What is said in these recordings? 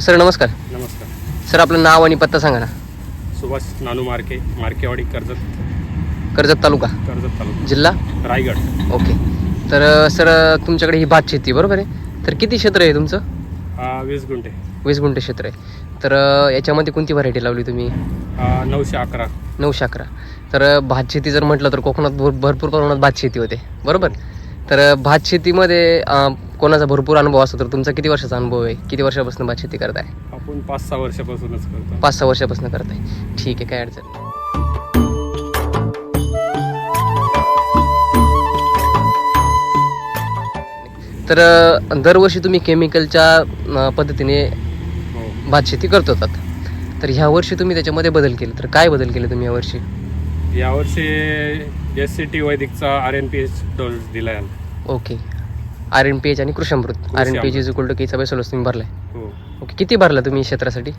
Sir नमस्कार. नमस्कार. Sir आपलं नाव आणि पत्ता सांगा ना. सुभाष नानू मार्के मार्केवाडी कर्जत. कर्जत तालुका. कर्जत तालुका. जिल्हा? रायगड. ओके. तर अ, सर तुमच्याकडे ही भात शेती बरोबर आहे? तर किती क्षेत्र आहे तुमचं? वीस गुंठे. वीस गुंठे क्षेत्र आहे. तर अ, याच्यामध्ये कोणती व्हरायटी लावली तुम्ही? नऊशे अकरा. नऊशे अकरा. तर अ, भात शेती जर म्हटलं तर कोकणात भर भरपूर प्रमाणात भात शेती होते. बरोबर? तर अ, भात शेतीमध्ये अ, कोणाचा भरपूर अनुभव असतो तर तुमचा किती वर्षाचा अनुभव आहे? किती वर्षापासून भात शेती करताय? आपण पाच सहा वर्षापासूनच करतो. पाच सहा वर्षापासून करताय. ठीक आहे काय अडचण नाही. तर अ, दरवर्षी तुम्ही केमिकलच्या अ, पद्धतीने हो. भात शेती करत होतात. तर ह्या वर्षी तुम्ही त्याच्यामध्ये बदल केले. तर काय बदल केले तुम्ही यावर्षी यावर्षी S C T वैदिकचा R N P H dose दिला आहे okay. R N P H आणि कृषामृत R N P H is equal to केचा बेसोलस तुम्ही भरलाय. हो. ओके किती भरला तुम्ही क्षेत्रासाठी?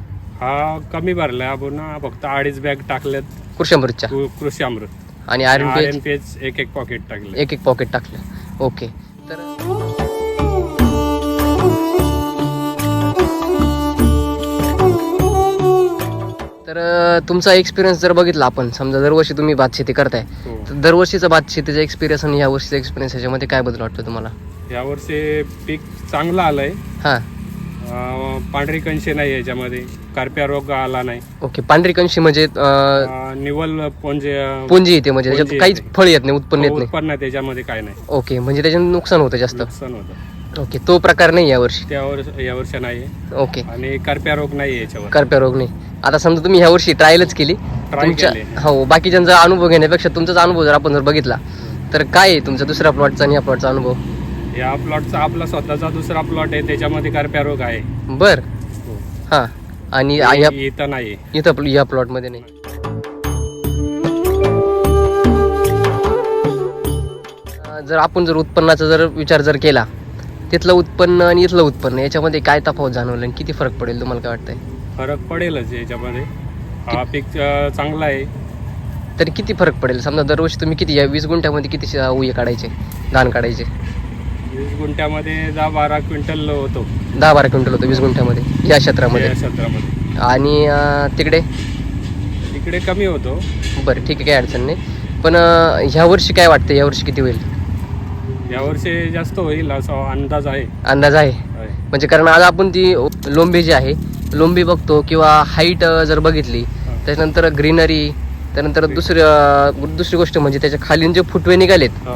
हा कमी भरला. आपण फक्त अडीच बॅग टाकल्यात. कृषामृतच्या कृ- कृषी अमृत. आणि आर एन पी एच एक एक पॉकेट टाकले. एक एक पॉकेट टाकलं. ओके. तर तर अ, तुमचा एक्सपिरियन्स जर बघितला आपण समजा दरवर्षी तुम्ही भात शेती करताय हो. तर दरवर्षीचा भात शेतीचा एक्सपिरियन्स आणि या वर्षीचा एक्सपिरियन्स याच्यामध्ये काय बदल वाटतो तुम्हाला? यावर्षी पीक चांगलं आलंय. हां. अं, पांढरी कंशी नाही याच्यामध्ये. कारप्या रोग आला नाही. ओके पांढरी कंशी म्हणजे अ, अं, निवल पोंजे अं, पुंजी येते म्हणजे त्याच्यात पुंजी काहीच येते. फळ येत नाही उत्पन्न येत नाही. उत्पन्न त्याच्यामध्ये काय नाही. ओके म्हणजे त्याच्याने नुकसान होतं जास्त. नुकसान होतं. ओके तो प्रकार नाही यावर्षी. त्यावर यावर्षी नाही ओके. आणि करप्या रोग नाही याच्यावर. करप्या रोग नाही. आता समजा तुम्ही ह्या वर्षी ट्रायलच केली. तुमच्या केली. हो बाकीच्यांचा अनुभव घेण्यापेक्षा तुमचाच अनुभव जर आपण जर बघितला तर काय आहे तुमचा दुसऱ्या प्लॉटचा आणि या प्लॉटचा अनुभव? या प्लॉटचा आपला स्वतःचा दुसरा प्लॉट आहे त्याच्यामध्ये करप्या रोग आहे? बर. हां. आणि आ- या इथं नाही इथं या प्लॉटमध्ये नाही. जर आपण जर उत्पन्नाचा जर विचार जर केला तिथलं उत्पन्न आणि इथलं उत्पन्न याच्यामध्ये काय तफावत जाणवलं आणि किती फरक पडेल तुम्हाला काय वाटतंय? फरक पडेलच याच्यामध्ये. हा पीक चांगला आहे. तरी किती फरक पडेल? समजा दरवर्षी तुम्ही किती या वीस गुंठ्यामध्ये किती उये काढायचे धान काढायचे? वीस गुंठ्यामध्ये दहा बारा क्विंटल होतो. दहा बारा क्विंटल होतं वीस गुंठ्यामध्ये या क्षेत्रामध्ये? या क्षेत्रामध्ये. आणि अं, तिकडे? इकडे कमी होतो. बरं ठीक आहे काही अडचण नाही. पण अं, ह्या वर्षी काय वाटतं या वर्षी किती होईल? यावर्षी जास्त होईल असा अंदाज आहे. अंदाज आहे. म्हणजे कारण आज आपण ती लोंबी जी आहे लोंबी बघतो किंवा हाईट जर बघितली हा. त्याच्यानंतर ग्रीनरी त्यानंतर दुसरी दुसरी गोष्ट म्हणजे त्याच्या खालील जे फुटवे निघालेत हो.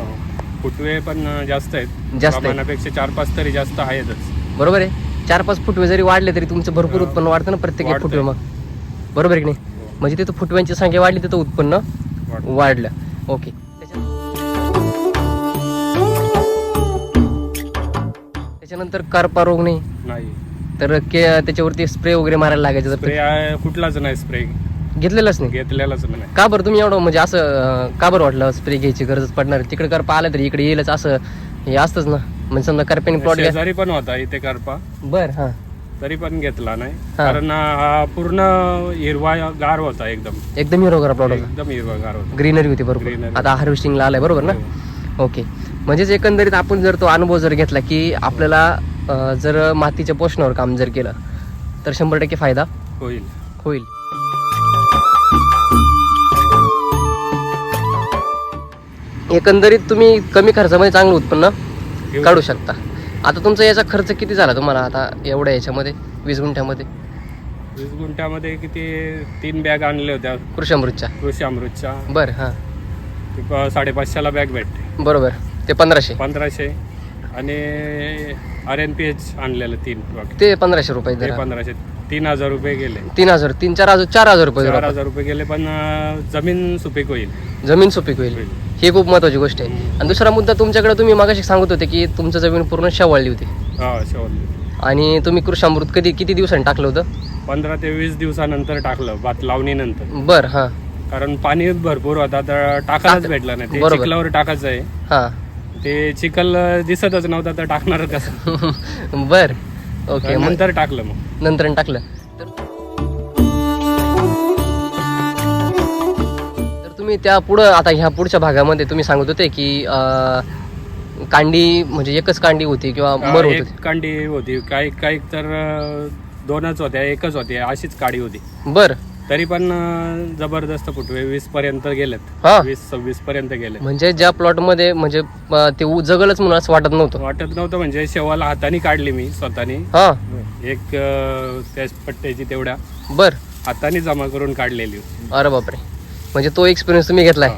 फुटवे पण जास्त आहेत. जास्त आहेत. प्रमाणापेक्षा चार पाच तरी जास्त आहेतच. बरोबर आहे. चार पाच फुटवे जरी वाढले तरी तुमचं भरपूर हा. उत्पन्न वाढतं ना प्रत्येक एक वाढतंय. फुटवे मग? बरोबर आहे की नाही? हो. म्हणजे तिथं फुटव्यांची संख्या वाढली तिथं उत्पन्न वाढ- वाढलं. ओके. त्याच्यानंतर करपा रोग नाही? नाही. तर के त्याच्यावरती स्प्रे वगैरे मारायला लागायचं स्प्रे कुठलाच नाही स्प्रे. घेतलेलंच नाही. घेतलेलाच नाही. का बरं तुम्ही एवढं म्हणजे असं अं, का बरं वाटलं स्प्रे घ्यायची गरजच पडणार? तिकडे करपा आला तरी इकडे येईलच असं हे असतंच ना. म्हणजे समजा करप्याने प्लॉट घ्या. शेजारी पण होता इथे करपा. बर हा. तरी पण घेतला नाही. हा. कारण हा पूर्ण हिरवा गार होता एकदम. एकदम हिरोगर प्लॉट होता. एकदम हिरवा गार होता. ग्रीनरी होती बरोबर Greenery. आता हार्वेस्टिंगला आलाय बरोबर ना? ओके म्हणजेच एकंदरीत आपण जर तो अनुभव जर घेतला की आपल्याला अं, जर मातीच्या पोषणावर काम जर केलं तर शंभर टक्के फायदा होईल. होईल. एकंदरीत तुम्ही कमी खर्चामध्ये चांगलं उत्पन्न काढू शकता. आता तुमचा याचा खर्च किती झाला तुम्हाला आता एवढ्या याच्यामध्ये वीस गुंठ्यामध्ये? वीस गुंठ्यामध्ये किती तीन बॅग आणल्या होत्या. कृषामृतच्या कृषी अमृतच्या. बरं हां. साडेपाचशेला बॅग भेटते. बरोबर. ते पंधराशे. पंधराशे. आणि आर एन पी एच आणलेलं तीन ते पंधराशे रुपये. पंधराशे. तीन हजार रुपये गेले. तीन हजार तीन चार हजार चार हजार रुपये चार. हजार रुपये गेले पण जमीन सुपीक होईल. जमीन सुपीक होईल. ही खूप महत्वाची गोष्ट आहे. आणि दुसरा मुद्दा तुमच्याकडे तुम्ही मागाशी सांगत होते की तुमचं जमीन पूर्ण शेवाळली होती. हा शेवट आणि तुम्ही कृषामृत कधी किती दिवसांनी टाकलं होतं? पंधरा ते वीस दिवसानंतर टाकलं भात लावणीनंतर. बरं हां. कारण पाणी भरपूर होता तर टाकायलाच टाक- भेटलं नाही. ते बरोबर. चिखलावर टाकायचं आहे. हां. ते चिखल दिसतच नव्हता तर टाकणार कसं बर. ओके मग नंतर टाकलं मग. नंतर टाकलं. तुम्ही त्या पुढं आता ह्या पुढच्या भागामध्ये तुम्ही सांगत होते की अं, कांडी म्हणजे एकच कांडी होती किंवा मर अं, होत. एक कांडी होती. काही काही तर अं, दोनच होत्या एकच होती. अशीच काडी होती. बर. तरी पण अं, जबरदस्त फुटवे वीस पर्यंत गेलेत. हा. वीस सव्वीस पर्यंत गेले म्हणजे ज्या प्लॉटमध्ये म्हणजे अं, ते उ- जगलच म्हणून असं वाटत नव्हतं. वाटत नव्हतं म्हणजे शेवाला हाताने काढली मी स्वतःनी. हा. एक अं, त्या पट्ट्याची तेवढ्या बर. हाताने जमा करून काढलेली. अरे बापरे. म्हणजे तो एक्सपिरियन्स तुम्ही घेतलाय.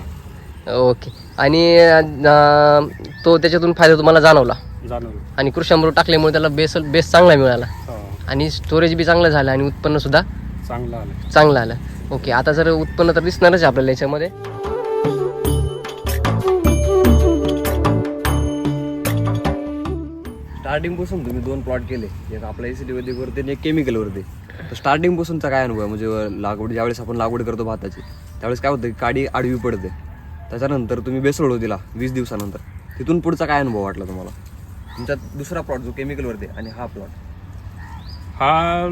ओके आणि अं, तो त्याच्यातून फायदा तुम्हाला जाणवला? जाणवलं. आणि कृषामृत टाकल्यामुळे त्याला बेस बेस चांगला मिळाला. हो, आणि स्टोरेज बी चांगलं झालं आणि उत्पन्न सुद्धा चांगलं आलं. चांगलं आलं. ओके आता जर उत्पन्न तर दिसणारच आहे आपल्याला याच्यामध्ये. स्टार्टिंगपासून तुम्ही दोन प्लॉट केले. एक आपल्या एसीटी वैदिक वरती आणि एक केमिकल वरती. तर स्टार्टिंग पासूनचा काय अनुभव आहे? म्हणजे लागवड ज्यावेळेस आपण लागवड करतो भाताची. त्यावेळेस काय होतं की काडी आडवी पडते. त्याच्यानंतर तुम्ही बेसोड दिला वीस दिवसानंतर. तिथून पुढचा काय अनुभव वाटला तुम्हाला? तुमचा दुसरा प्लॉट जो केमिकल वरती आणि हा प्लॉट हा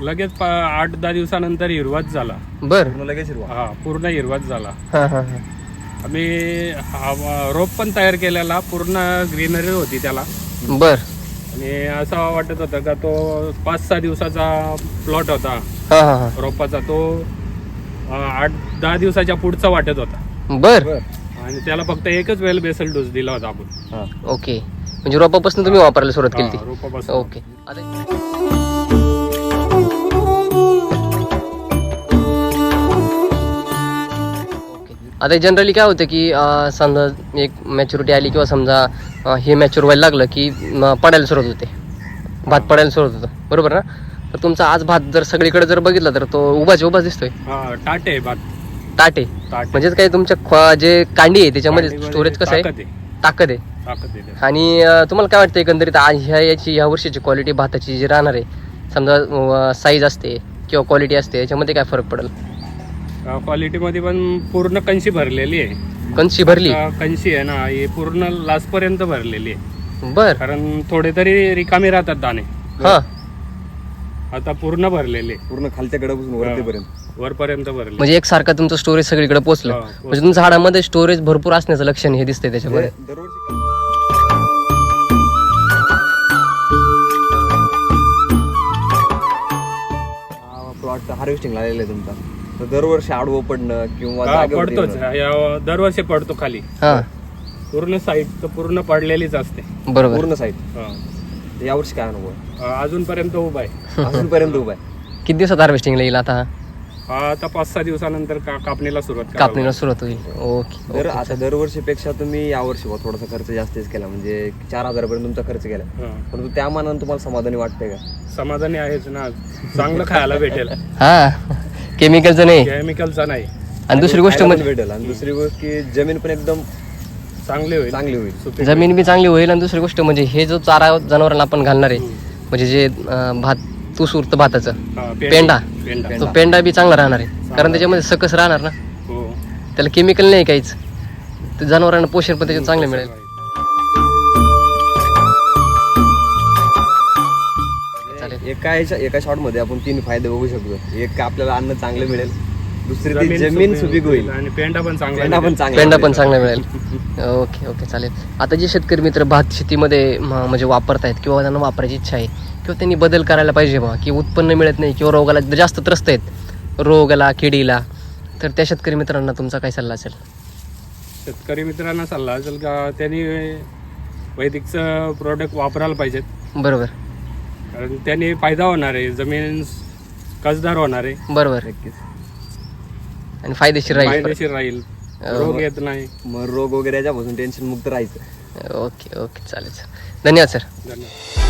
लगेच पा- आठ दहा दिवसानंतर हिरवाच झाला. बर. पूर्ण लगेच हिरवा. हा पूर्ण हिरवाच झाला. हा हा हा. आम्ही हा- रोप पण तयार केलेला पूर्ण ग्रीनरी होती त्याला. बर. आणि असं वाटत होतं का तो पाच सहा दिवसाचा प्लॉट होता. हा हा हा. रोपाचा तो आठ दहा दिवसाच्या पुढचा वाटत होता. बर. आणि त्याला फक्त एकच वेल बेसल डोस दिला होता आपण. हा. ओके. म्हणजे रोपापासून तुम्ही वापरायला सुरुवात केली हा, ती रोपापासून. ओके. आता जनरली काय होतं की अं, समजा एक मॅच्युरिटी आली किंवा समजा अं, हे मॅच्युअर व्हायला लागलं की अं, पडायला सुरुवात होते. भात पडायला सुरुवात होतं. बरोबर ना? तर तुमचा आज भात जर सगळीकडे जर बघितला तर तो उभाच उभाच दिसतोय. हा टाटे आहे भात. ताटे टाटे. म्हणजेच काय तुमच्या ख- जे कांडी आहे त्याच्यामध्ये कांडीमध्ये स्टोरेज कसं आहे? ताकद आहे. ताकद आहे. ताकद आहे. त्यात. आणि अं, तुम्हाला काय वाटतं एकंदरीत आ- ह्या याची ह्या वर्षीची क्वालिटी भाताची जी राहणार आहे समजा साईज असते किंवा क्वालिटी असते याच्यामध्ये काय फरक पडेल? क्वालिटी मध्ये पण पूर्ण कंशी भरलेली आहे. कंची भरली. कंशी आहे ना ही पूर्ण लास्ट पर्यंत भरलेली आहे. बर. कारण थोडे तरी रिकामी राहतात दाणे. हा. आता पूर्ण भरलेले. पूर्ण खालच्या गडापासून वरतीपर्यंत. वरपर्यंत भरले. म्हणजे एकसारखं तुमचं स्टोरेज सगळीकडे पोहोचलं हा, म्हणजे तुमच्या झाडामध्ये स्टोरेज भरपूर असण्याचं लक्षण हे दिसतंय त्याच्यामध्ये. म्हणजे दरवर्षी प्लॉट हार्वेस्टिंग लागलेला आहे तुमचा. तर दरवर्षी आडवं पडणं किंवा हा, पडतोच. येणं. या- दरवर्षी पडतो खाली. हा. पूर्ण साईड तर पूर्ण पडलेलीच असते. बरोबर. पूर्ण साईड हा. यावर्षी काय अनुभव? आहे? अजूनपर्यंत उभा आहे. अजूनपर्यंत उभा आहे. किती दिवसात हार्वेस्टिंगला येईल आता? हा आता पाच सहा दिवसानंतर का- कापणीला सुरुवात कापणीला सुरुवात होईल. ओके दर आता दरवर्षीपेक्षा तुम्ही यावर्षी बुवा थोडासा खर्च जास्तीच केला. म्हणजे चार हजारापर्यंत तुमचा खर्च केला. हा. परंतु त्या मानानं तुम्हाला समाधानी वाटतंय का? समाधानी आहेच ना. चांगलं खायला भेटेल. हा. केमिकलचं नाही. केमिकलचा नाही. आणि दुसरी गोष्ट खायला पण म्हणजे भेटेल. आणि दुसरी गोष्ट की जमीन पण एकदम चांगले होईल. चांगली होईल. सुपीक जमीन बी चांगली होईल. आणि दुसरी गोष्ट म्हणजे हे जो चारा जनावरांना आपण घालणार आहे म्हणजे जे अं, भात तूस उरतं भाताचं हा, पेंडा. पेंडा. पेंडा. तो पेंडा बी चांगला राहणार आहे. कारण त्याच्यामध्ये सकस राहणार ना. हो. त्याला केमिकल नाही काहीच. ते जनावरांना पोषण पण त्याच्यात चांगलं मिळेल. चालेल. एका ह्याच्या एका शॉटमध्ये आपण तीन फायदे बघू शकतो. एक आपल्याला अन्न चांगलं मिळेल. दुसरी ती जमीन सुपीक होईल. आणि पेंडा पण चांगला पेंडा पण. चांगला पेंडा पण चांगला मिळेल. ओके ओके चालेल. आता जे शेतकरी मित्र भात शेतीमध्ये म- म्हणजे वापरतायत किंवा त्यांना वापरायची इच्छा आहे किंवा त्यांनी बदल करायला पाहिजे बा की उत्पन्न मिळत नाही किंवा रोगाला जास्त त्रस्त आहेत रोगाला किडीला तर त्या शेतकरी मित्रांना तुमचा काय सल्ला असेल? शेतकरी मित्रांना सल्ला असेल का त्यांनी वैदिकचं प्रोडक्ट वापरायला पाहिजेत. बरोबर. कारण त्यांनी फायदा होणार आहे जमीन कसदार होणार आहे. बरोबर. नक्कीच. आणि फायदेशीर राहील फायदेशीर राहील. रोग येत नाही. मग रोग वगैरे याच्यापासून टेन्शन मुक्त राहायचं. ओके ओके चालेल सर धन्यवाद सर धन्यवाद.